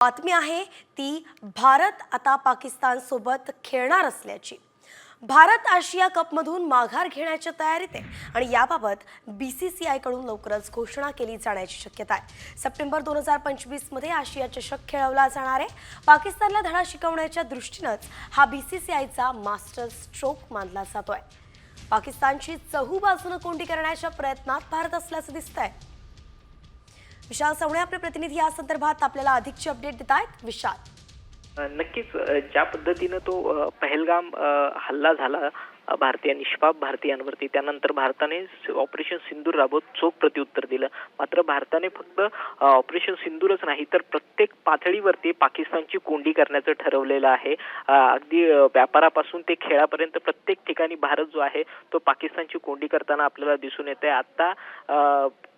बातमी आहे ती भारत आता पाकिस्तानसोबत खेळणार असल्याची. भारत आशिया कपमधून माघार घेण्याच्या तयारीत आहे आणि याबाबत बी सी सी आयकडून लवकरच घोषणा केली जाण्याची शक्यता आहे. सप्टेंबर दोन हजार पंचवीसमध्ये आशिया चषक खेळवला जाणार आहे. पाकिस्तानला धडा शिकवण्याच्या दृष्टीनंच हा बी सी सी आयचा मास्टर स्ट्रोक मानला जातोय. पाकिस्तानची चहू बाजूनं कोंडी करण्याच्या प्रयत्नात भारत असल्याचं दिसतंय. विशाल सवणे आपले प्रतिनिधी या संदर्भात आपल्याला अधिकचे अपडेट देत आहेत विशाल नक्कीच ज्या पद्धतीनं तो पहलगाम हल्ला झाला भारतीय निष्पाप भारतीयांवरती त्यानंतर भारताने ऑपरेशन सिंदूर राबवत चोख प्रत्युत्तर दिलं. मात्र भारताने फक्त ऑपरेशन सिंदूरच नाही तर प्रत्येक पातळीवरती पाकिस्तानची कोंडी करण्याचं ठरवलेलं आहे. अगदी व्यापारापासून ते खेळापर्यंत प्रत्येक ठिकाणी भारत जो आहे तो पाकिस्तानची कोंडी करताना आपल्याला दिसून येते आता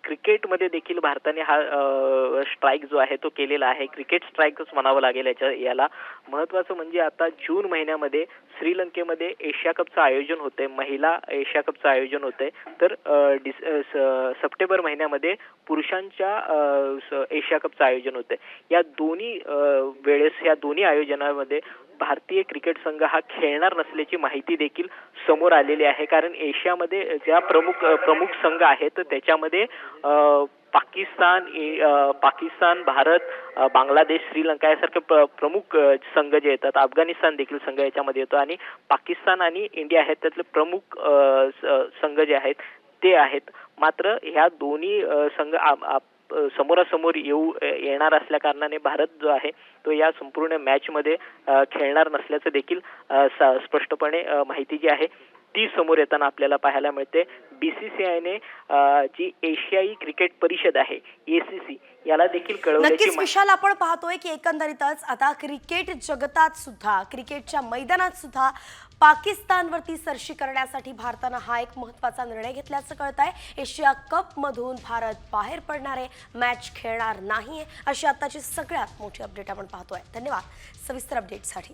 क्रिकेटमध्ये देखील भारताने हा स्ट्राईक जो आहे तो केलेला आहे. क्रिकेट स्ट्राईकच म्हणावं लागेल याच्या याला. महत्वाचं म्हणजे आता जून महिन्यामध्ये श्रीलंकेमध्ये एशिया कपचं आयोजन होतंय. महिला एशिया कपचं आयोजन होतंय. तर डिस सप्टेंबर महिन्यामध्ये पुरुषांच्या एशिया कपचं आयोजन होतंय. या दोन्ही वेळेस या दोन्ही आयोजनामध्ये भारतीय क्रिकेट संघ हा खेळणार नसल्याची माहिती देखील समोर आलेली आहे. कारण एशियामध्ये ज्या प्रमुख प्रमुख संघ आहेत त्याच्यामध्ये पाकिस्तान पाकिस्तान भारत बांगलादेश श्रीलंका यासारखे प्रमुख संघ जे येतात अफगाणिस्तान देखील संघ याच्यामध्ये येतो आणि पाकिस्तान आणि इंडिया आहेत त्यातले प्रमुख संघ जे आहेत ते आहेत. मात्र ह्या दोन्ही संघ आप- समोरासमोर येऊ येणार असल्या कारणाने भारत जो आहे तो या संपूर्ण मॅच मध्ये खेळणार नसल्याचं देखील स्पष्टपणे माहिती जी आहे ती समोर येताना आपल्याला पाहायला मिळते. बीसीसीआयने जी एशियाई क्रिकेट परिषद आहे एसीसी याला देखील माहिती. विशाल आपण पाहतोय की एकंदरीतच आता क्रिकेट जगतात सुद्धा क्रिकेटच्या मैदानात सुद्धा पाकिस्तानवरती सरशी करण्यासाठी भारतानं हा एक महत्त्वाचा निर्णय घेतल्याचं कळत आहे एशिया कप मधून भारत बाहेर पडणार आहे मॅच खेळणार नाहीये अशी आताची सगळ्यात मोठी अपडेट आपण पाहतोय. धन्यवाद. सविस्तर अपडेटसाठी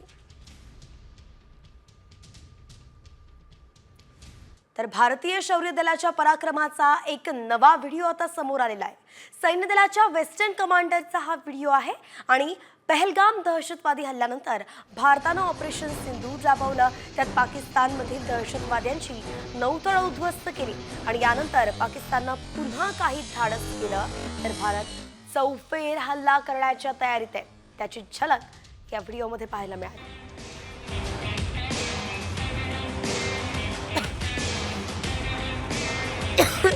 तर भारतीय शौर्य दलाच्या पराक्रमाचा एक नवा व्हिडिओ आता समोर आलेला आहे. सैन्य दलाच्या वेस्टर्न कमांडरचा हा व्हिडिओ आहे आणि पहलगाम दहशतवादी हल्ल्यानंतर भारतानं ऑपरेशन सिंधू राबवलं त्यात पाकिस्तानमधील दहशतवाद्यांची नौतळं उद्ध्वस्त केली आणि यानंतर पाकिस्ताननं पुन्हा काही धाडस केलं. तर भारत चौफेर हल्ला करण्याच्या तयारीत आहे. त्याची झलक या व्हिडिओमध्ये पाहायला मिळाली. Yeah.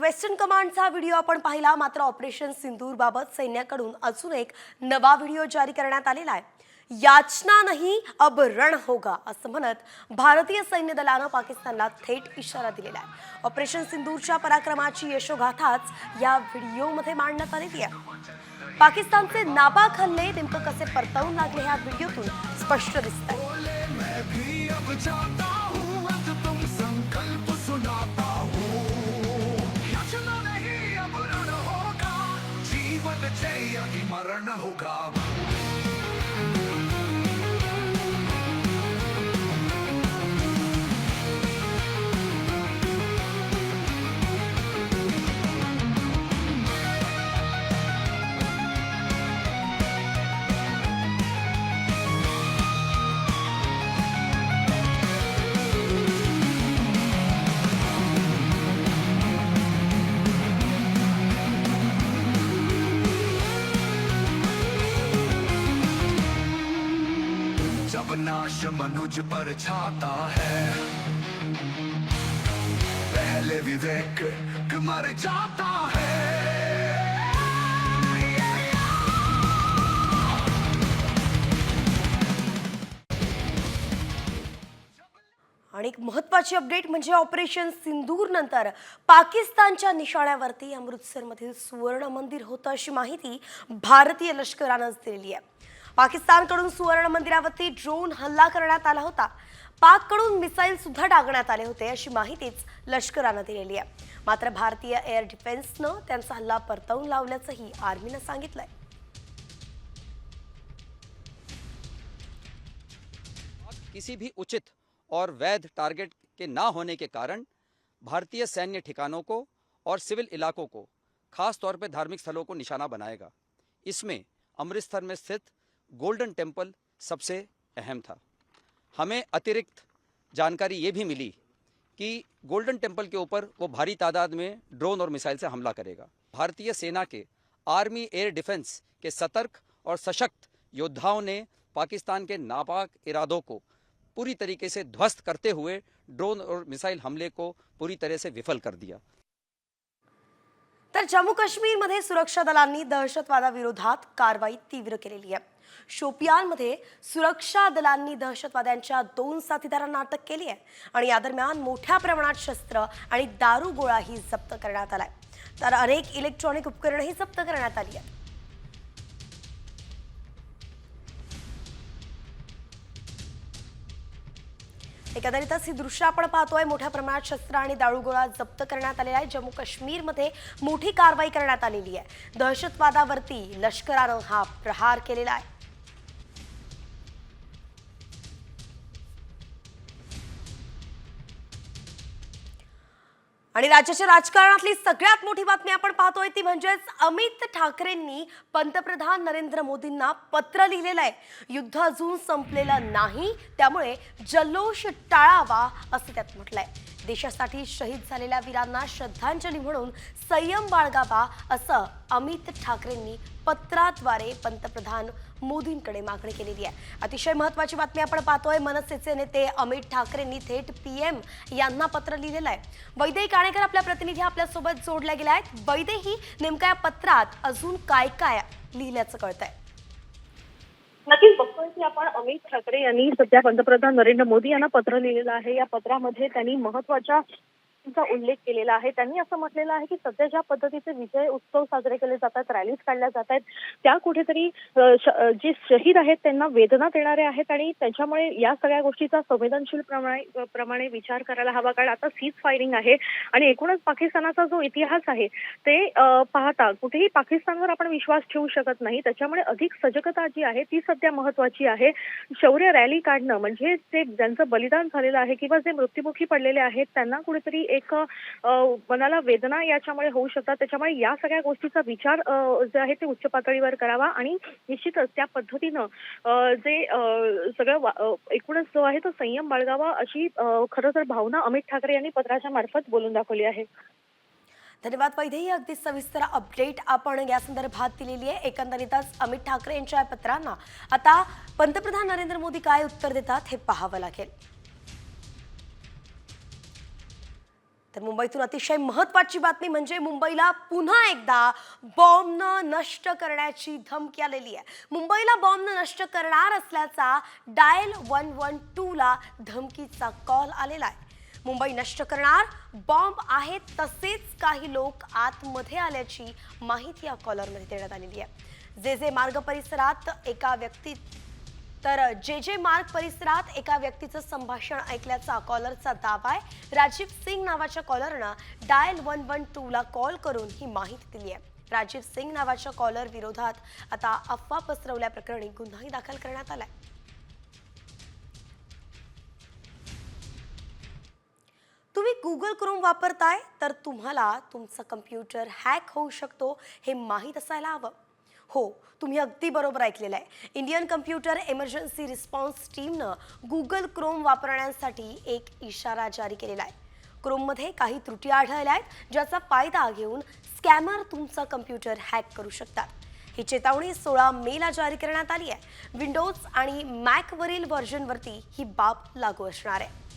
वेस्टर्न कमांडचा व्हिडिओ आपण पाहिला. मात्र ऑपरेशन सिंदूर बाबत सैन्याकडून अजून एक नवा व्हिडिओ जारी करण्यात आलेला आहे. याचना नाही अब रण होगा असं म्हणत भारतीय सैन्य दलानं पाकिस्तानला थेट इशारा दिलेला आहे. ऑपरेशन सिंदूरच्या पराक्रमाची यशोगाथाच या व्हिडिओमध्ये मांडण्यात आलेली आहे. पाकिस्तानचे नापाक हल्ले नेमकं कसे परतवून लागले ह्या व्हिडिओतून स्पष्ट दिसत आहे ही मरण होगा मनुज पर छाता है। पहले विवेक मर जाता है। आणि एक महत्वाची अपडेट म्हणजे ऑपरेशन सिंदूर नंतर पाकिस्तानच्या निशाण्यावरती अमृतसरमधील सुवर्ण मंदिर होतं अशी माहिती भारतीय लष्करानं दिलेली आहे. पाकिस्तानकडून सुवर्ण मंदिरावरती ड्रोन हल्ला करण्यात आला होता. पाककडून मिसाईल सुद्धा डागण्यात आले होते अशी माहितीच लष्करानं दिलेली आहे. मात्र भारतीय एअर डिफेन्सनं त्यांचा हल्ला परतवून लावल्याचंही आर्मीनं सांगितलंय. किसी भी उचित और वैध टारगेट के ना होने के कारण भारतीय सैन्य ठिकानों को और सिविल इलाकों को खास तौर पर धार्मिक स्थलों को निशाना बनाएगा। इसमें अमृतसर में स्थित गोल्डन टेंपल सबसे अहम था। हमें अतिरिक्त जानकारी ये भी मिली कि गोल्डन टेंपल के ऊपर वो भारी तादाद में ड्रोन और मिसाइल से हमला करेगा। भारतीय सेना के आर्मी एयर डिफेंस के सतर्क और सशक्त योद्धाओं ने पाकिस्तान के नापाक इरादों को पूरी तरीके से ध्वस्त करते हुए ड्रोन और मिसाइल हमले को पूरी तरह से विफल कर दिया। तर जम्मू काश्मीरमध्ये सुरक्षा दलांनी दहशतवादाविरोधात कारवाई तीव्र केलेली आहे. शोपियानमध्ये सुरक्षा दलांनी दहशतवाद्यांच्या दोन साथीदारांना अटक केली आहे आणि या दरम्यान मोठ्या प्रमाणात शस्त्र आणि दारुगोळाही जप्त करण्यात आलाय. तर अनेक इलेक्ट्रॉनिक उपकरणंही जप्त करण्यात आली आहेत. एकंदरीतच ही दृश्य आपण पाहतोय. मोठ्या प्रमाणात शस्त्र आणि दारुगोळा जप्त करण्यात आलेला आहे. जम्मू काश्मीरमध्ये मोठी कारवाई करण्यात आलेली आहे. दहशतवादावरती लष्करानं हा प्रहार केलेला आहे. आणि राज्याच्या राजकारणातली सगळ्यात मोठी बातमी आपण पाहतोय ती म्हणजेच अमित ठाकरेंनी पंतप्रधान नरेंद्र मोदींना पत्र लिहिलेलं आहे. युद्ध अजून संपलेलं नाही त्यामुळे जल्लोष टाळावा असं त्यात म्हटलंय. देशासाठी शहीद झालेल्या वीरांना श्रद्धांजली म्हणून संयम बाळगावा असं अमित ठाकरेंनी पत्राद्वारे पंतप्रधान मोदींकडे मागणी केलेली आहे. अतिशय महत्वाची बातमी आपण पाहतोय. मनसेचे नेते अमित ठाकरेंनी थेट पी एम यांना पत्र लिहिलेलं आहे. वैदेही काणेकर आपल्या प्रतिनिधी आपल्यासोबत जोडल्या गेल्या आहेत. वैदेही नेमक्या या पत्रात अजून काय काय लिहिल्याचं कळतंय. नक्कीच बघतोय की आपण अमित ठाकरे यांनी सध्या पंतप्रधान नरेंद्र मोदी यांना पत्र लिहिलेलं आहे. या पत्रामध्ये त्यांनी महत्त्वाच्या चा उल्लेख केलेला आहे. त्यांनी असं म्हटलेलं आहे की सध्या ज्या पद्धतीचे विजय उत्सव साजरे केले जातात रॅलीज काढल्या जात आहेत त्या कुठेतरी जे शहीद आहेत त्यांना वेदना देणारे आहेत आणि त्याच्यामुळे या सगळ्या गोष्टीचा संवेदनशील प्रमाणे प्रमाणे विचार करायला हवा. कारण आता सीज फायरिंग आहे आणि एकूणच पाकिस्तानाचा जो इतिहास आहे ते पाहता कुठेही पाकिस्तानवर आपण विश्वास ठेवू शकत नाही. त्याच्यामुळे अधिक सजगता जी आहे ती सध्या महत्वाची आहे. शौर्य रॅली काढणं म्हणजे ते ज्यांचं बलिदान झालेलं आहे किंवा जे मृत्युमुखी पडलेले आहेत त्यांना कुठेतरी एक मनाला वेदना याच्यामुळे होऊ शकतात. त्याच्यामुळे या सगळ्या गोष्टीचा विचार जे आहे ते उच्च पातळीवर करावा आणि निश्चितच त्या पद्धतीनं जे सगळं एकूणच जो आहे तो संयम बाळगावा अशी खरं तर भावना अमित ठाकरे यांनी पत्राच्या मार्फत बोलून दाखवली आहे. धन्यवाद वैद्यही अगदी सविस्तर अपडेट आपण या संदर्भात दिलेली आहे. एकंदरीतच अमित ठाकरे यांच्या या पत्रांना आता पंतप्रधान नरेंद्र मोदी काय उत्तर देतात हे पाहावं लागेल. तर मुंबईतून अतिशय महत्वाची बातमी म्हणजे मुंबईला पुन्हा एकदा बॉम्बनं नष्ट करण्याची धमकी आलेली आहे. मुंबईला बॉम्बनं नष्ट करणार असल्याचा डायल वन वन टूला धमकीचा कॉल आलेला आहे. मुंबई नष्ट करणार बॉम्ब आहेत तसेच काही लोक आतमध्ये आल्याची माहिती या कॉलरमध्ये देण्यात आलेली आहे. जे जे मार्ग परिसरात एका व्यक्ती तर जे जे मार्ग परिसरात एका व्यक्तीचं संभाषण ऐकल्याचा कॉलरचा दावा आहे. राजीव सिंग नावाच्या कॉलरनं डायल वन वन टूला कॉल करून ही माहिती दिली आहे. राजीव सिंग नावाच्या कॉलर विरोधात आता अफवा पसरवल्याप्रकरणी गुन्हाही दाखल करण्यात आलाय. तुम्ही गुगल क्रोम वापरताय तर तुम्हाला तुमचा कम्प्युटर हॅक होऊ शकतो हे माहीत असायला हवं. हो तुम्ही अगदी बरोबर ऐकलेलं आहे. इंडियन कम्प्युटर एमर्जन्सी रिस्पॉन्स टीमनं गुगल क्रोम वापरण्यासाठी एक इशारा जारी केलेला आहे. क्रोममध्ये काही त्रुटी आढळल्या आहेत ज्याचा फायदा घेऊन स्कॅमर तुमचा कम्प्युटर हॅक करू शकतात. ही चेतावणी सोळा मेला जारी करण्यात आली आहे. विंडोज आणि मॅकवरील व्हर्जनवरती ही बाब लागू असणार आहे.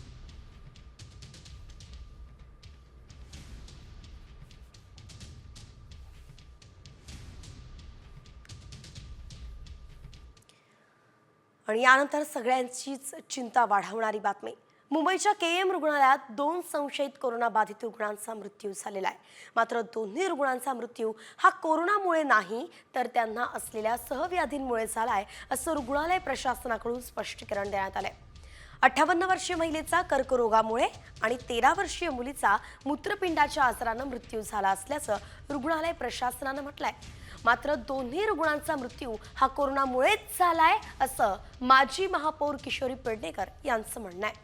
आणि यानंतर सगळ्यांचीच चिंता वाढवणारी बातमी. मुंबईच्या के एम रुग्णालयात दोन संशयित कोरोनाबाधित रुग्णांचा मृत्यू झालेला आहे. मात्र दोन्ही रुग्णांचा मृत्यू हा कोरोनामुळे नाही तर त्यांना असलेल्या सहव्याधींमुळे झालाय असं रुग्णालय प्रशासनाकडून स्पष्टीकरण देण्यात आलंय. अठ्ठावन्न वर्षीय महिलेचा कर्करोगामुळे आणि तेरा वर्षीय मुलीचा मूत्रपिंडाच्या आजारानं मृत्यू झाला असल्याचं रुग्णालय प्रशासनानं म्हटलंय. मात्र दोन्ही रुग्णांचा मृत्यू हा कोरोनामुळेच झालाय असं माजी महापौर किशोरी पेडणेकर यांचं म्हणणं आहे.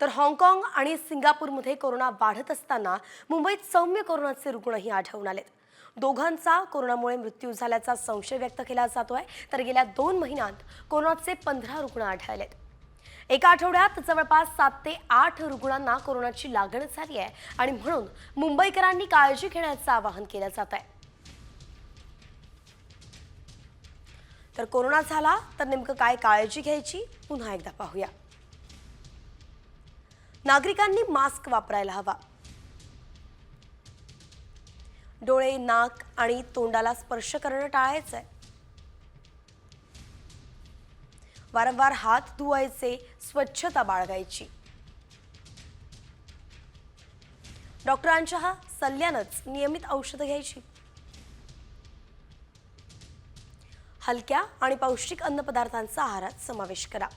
तर हाँगकाँग आणि सिंगापूरमध्ये कोरोना वाढत असताना मुंबईत सौम्य कोरोनाचे रुग्णही आढळून आलेत. दोघांचा कोरोनामुळे मृत्यू झाल्याचा संशय व्यक्त केला जातो आहे तर गेल्या दोन महिन्यात कोरोनाचे पंधरा रुग्ण आढळलेत. एका आठवड्यात जवळपास सात ते आठ रुग्णांना कोरोनाची लागण झाली आहे आणि म्हणून मुंबईकरांनी काळजी घेण्याचं आवाहन केलं जात आहे तर कोरोना झाला तर नेमकं काय काळजी घ्यायची? पुन्हा एकदा पाहूया. नागरिकांनी मास्क वापरायला हवा. डोळे नाक आणि तोंडाला स्पर्श करणं टाळायचं आहे वारंवार हात धुवायचे स्वच्छता बाळगायची. डॉक्टरांच्या हा सल्ल्यानंच नियमित औषधं घ्यायची. हलक्या आणि पौष्टिक अन्नपदार्थांचा आहारात समावेश करा.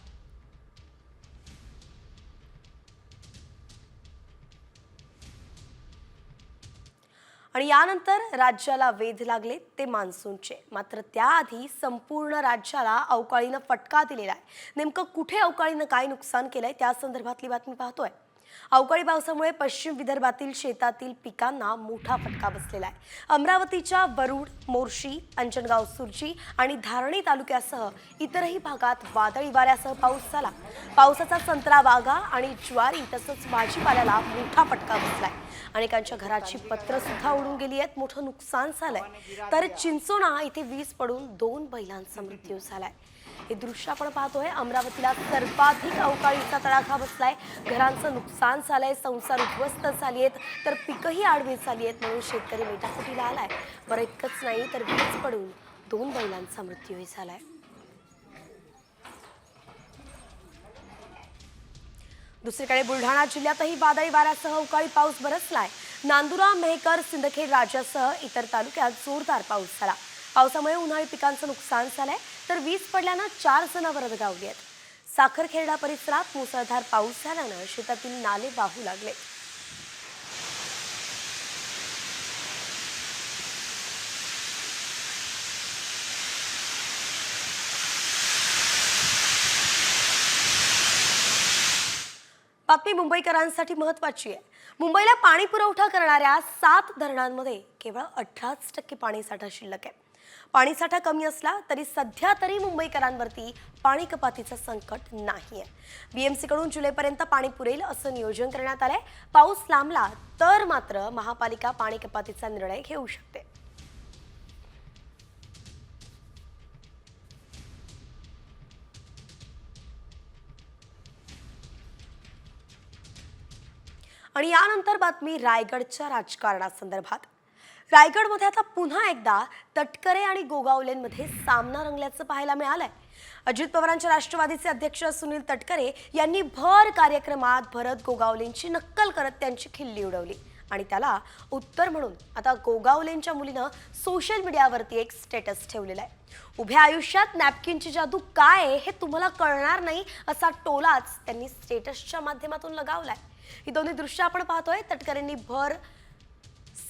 आणि यानंतर राज्याला वेध लागले ते मान्सूनचे. मात्र त्याआधी संपूर्ण राज्याला अवकाळीनं फटका दिलेला आहे. नेमकं कुठे अवकाळीनं काय नुकसान केलंय त्या संदर्भातली बातमी पाहतोय. अवकाळी पावसामुळे पश्चिम विदर्भातील शेतातील पिकांना मोठा फटका बसलेला आहे. अमरावतीच्या वरुड मोर्शी अंजनगाव सुरजी आणि धारणी तालुक्यासह इतरही भागात वादळी वाऱ्यासह पाऊस झाला. पावसाचा संत्रा वाघा आणि ज्वारी तसंच भाजीपाल्याला मोठा फटका बसलाय. अनेकांच्या घराची पत्र सुद्धा उडून गेली आहेत. मोठं नुकसान झालंय. तर चिंचोणा इथे वीज पडून दोन बैलांचा मृत्यू झालाय. हे दृश्य आपण पाहतोय. अमरावतीला सर्वाधिक अवकाळीचा तडाखा बसलाय. घरांचं नुकसान झालंय संसार उद्ध्वस्त झाली आहेत तर पिकंही आडवी झाली आहेत म्हणून शेतकरी मेटाकुटीला आलाय बरं इतकंच नाही तर वीज पडून दोन बैलांचा मृत्यूही झालाय. दुसरीकडे बुलढाणा जिल्ह्यातही वादळी वाऱ्यासह अवकाळी पाऊस बरसलाय. नांदुरा मेहकर सिंदखेड राज्यासह इतर तालुक्यात जोरदार पाऊस झाला. पावसामुळे उन्हाळी पिकांचं नुकसान झालंय. तर वीज पडल्यानं चार जनावरं दगावली आहेत. साखरखेरडा परिसरात मुसळधार पाऊस झाल्यानं शेतातील नाले वाहू लागले. बातमी मुंबईकरांसाठी महत्वाची आहे. मुंबईला पाणी पुरवठा करणाऱ्या सात धरणांमध्ये केवळ अठराच टक्के पाणी साठा शिल्लक आहे. पाणीसाठा कमी असला तरी सध्या तरी मुंबईकरांवरती पाणी कपातीचं संकट नाही आहे बीएमसीकडून जुलैपर्यंत पाणी पुरेल असं नियोजन करण्यात आलंय. पाऊस लांबला तर मात्र महापालिका पाणी कपातीचा निर्णय घेऊ शकते. आणि यानंतर बातमी रायगडच्या राजकारणासंदर्भात. रायगडमध्ये आता पुन्हा एकदा तटकरे आणि गोगावलेंमध्ये सामना रंगल्याचं पाहायला मिळालंय. अजित पवारांच्या राष्ट्रवादीचे अध्यक्ष सुनील तटकरे यांनी भर कार्यक्रमात भरत गोगावलेंची नक्कल करत त्यांची खिल्ली उडवली. आणि त्याला उत्तर म्हणून आता गोगावलेंच्या मुलीनं सोशल मीडियावरती एक स्टेटस ठेवलेला आहे. उभ्या आयुष्यात नॅपकिनची जादू काय आहे हे तुम्हाला कळणार नाही असा टोलाच त्यांनी स्टेटसच्या माध्यमातून लगावलाय. ही दोन्ही दृश्य आपण पाहतोय. तटकरेंनी भर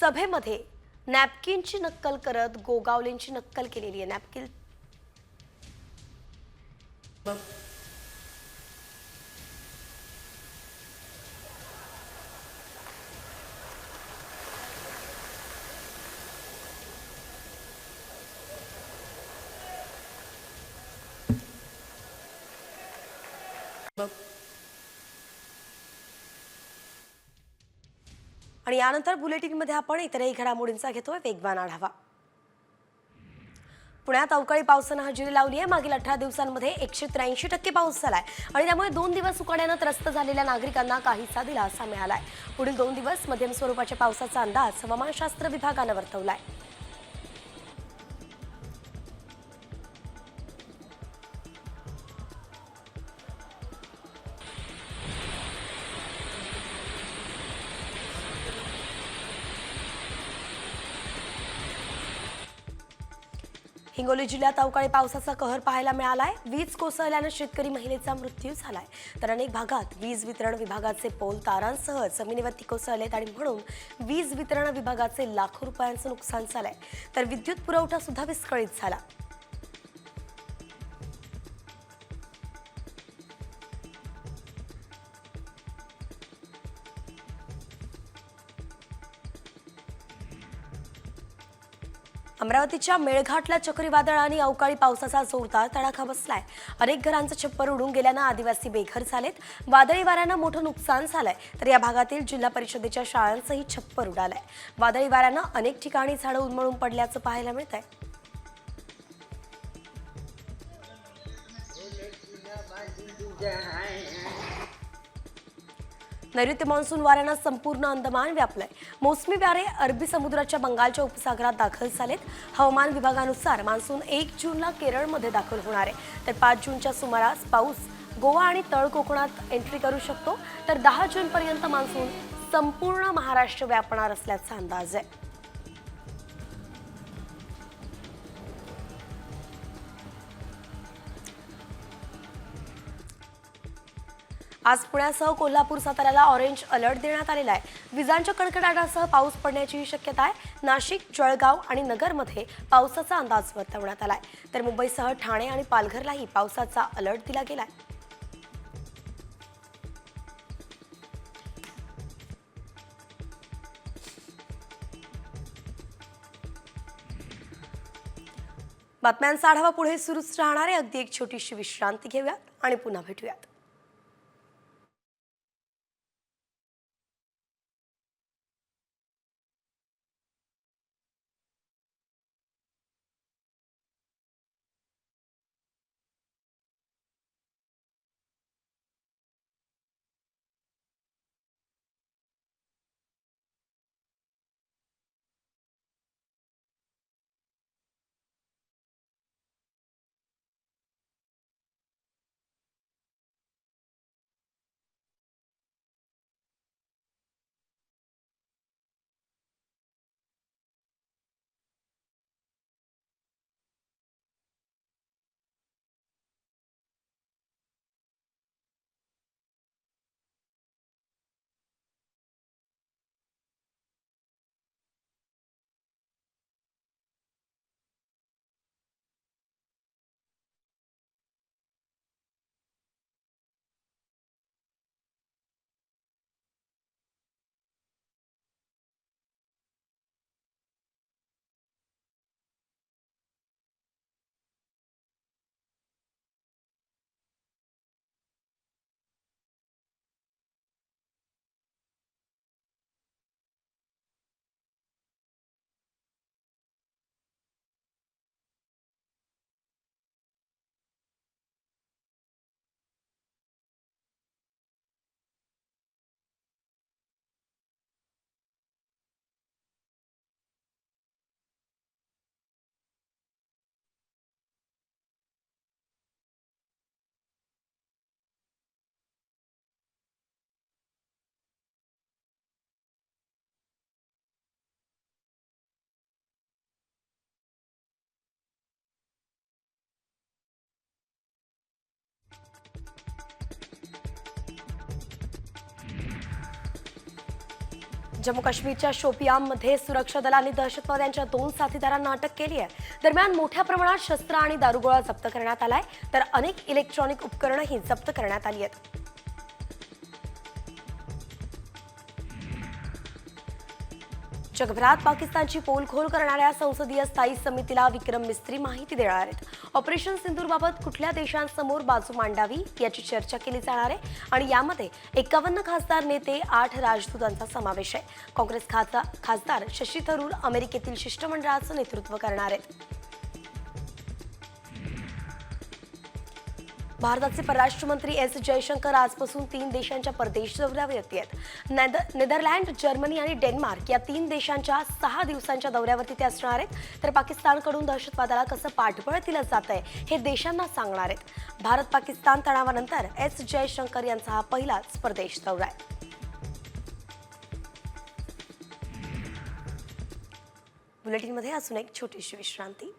सभेमध्ये नॅपकिनची नक्कल करत गोगावलेंची नक्कल केलेली आहे. नॅपकिन आणि यानंतर बुलेटिनमध्ये आपण इतरही घडामोडींचा घेतोय. वेगवान आढावा. पुण्यात अवकाळी पावसानं हजेरी लावली आहे. मागील अठरा दिवसांमध्ये एकशे त्र्याऐंशी टक्के पाऊस झालाय. आणि त्यामुळे दोन दिवस उकाड्यानं त्रस्त झालेल्या नागरिकांना काहीसा दिलासा मिळालाय. पुढील दोन दिवस मध्यम स्वरूपाच्या पावसाचा अंदाज हवामानशास्त्र विभागानं वर्तवलाय. हिंगोली जिल्ह्यात अवकाळी पावसाचा कहर पाहायला मिळालाय. वीज कोसळल्यानं शेतकरी महिलेचा मृत्यू झालाय. तर अनेक भागात वीज वितरण विभागाचे पोल तारांसह जमिनीवरती कोसळलेत आणि म्हणून वीज वितरण विभागाचे लाखो रुपयांचं नुकसान झालंय. तर विद्युत पुरवठा सुद्धा विस्कळीत झाला. अमरावतीच्या मेळघाटला चक्रीवादळ आणि अवकाळी पावसाचा जोरदार तडाखा बसलाय. अनेक घरांचं छप्पर उडून गेल्यानं आदिवासी बेघर झालेत. वादळी वाऱ्यानं मोठं नुकसान झालंय. तर या भागातील जिल्हा परिषदेच्या शाळांचंही छप्पर उडालंय. वादळी वाऱ्यानं अनेक ठिकाणी झाडं उन्मळून पडल्याचं पाहायला मिळतंय. नैऋत्य मान्सून वाऱ्यानं संपूर्ण अंदमान व्यापलंय. मोसमी वारे अरबी समुद्राच्या बंगालच्या उपसागरात दाखल झालेत. हवामान विभागानुसार मान्सून एक जूनला केरळमध्ये दाखल होणार आहे. तर पाच जूनच्या सुमारास पाऊस गोवा आणि तळ कोकणात एंट्री करू शकतो. तर दहा जूनपर्यंत मान्सून संपूर्ण महाराष्ट्र व्यापणार असल्याचा अंदाज आहे. आज पुण्यासह कोल्हापूर साताऱ्याला ऑरेंज अलर्ट देण्यात आलेला आहे. विजांच्या कडकडाटासह पाऊस पडण्याची शक्यता आहे. नाशिक जळगाव आणि नगरमध्ये पावसाचा अंदाज वर्तवण्यात आलाय. तर मुंबईसह ठाणे आणि पालघरलाही पावसाचा अलर्ट दिला गेलाय. बातम्यांचा आढावा पुढे सुरूच राहणार आहे. अगदी एक छोटीशी विश्रांती घेऊयात आणि पुन्हा भेटूयात. जम्मू काश्मीरच्या शोपियामध्ये सुरक्षा दलांनी दहशतवाद्यांच्या दोन साथीदारांना अटक केली आहे. दरम्यान मोठ्या प्रमाणात शस्त्र आणि दारुगोळा जप्त करण्यात आलाय. तर अनेक इलेक्ट्रॉनिक उपकरणंही जप्त करण्यात आली आहेत. जगभरात पाकिस्तानची पोलखोल करणाऱ्या संसदीय स्थायी समितीला विक्रम मिस्त्री माहिती देणार आहेत. ऑपरेशन सिंदूरबाबत कुठल्या देशांसमोर बाजू मांडावी याची चर्चा केली जाणार आहे आणि यामध्ये एकावन्न खासदार नेते आठ राजदूतांचा समावेश आहे. काँग्रेस खासदार खासदार शशी थरूर अमेरिकेतील शिष्टमंडळाचं नेतृत्व करणार आहेत. भारताचे परराष्ट्र मंत्री एस जयशंकर आजपासून तीन देशांच्या परदेश दौऱ्यावर येत आहेत. नेदरलँड जर्मनी आणि डेन्मार्क या तीन देशांच्या सहा दिवसांच्या दौऱ्यावरती ते असणार आहेत. तर पाकिस्तानकडून दहशतवादाला कसं पाठबळ दिलं जात आहे हे देशांना सांगणार आहेत. भारत पाकिस्तान तणावानंतर एस जयशंकर यांचा हा पहिलाच परदेश दौरा आहे. बुलेटिनमध्ये अजून एक छोटीशी विश्रांती.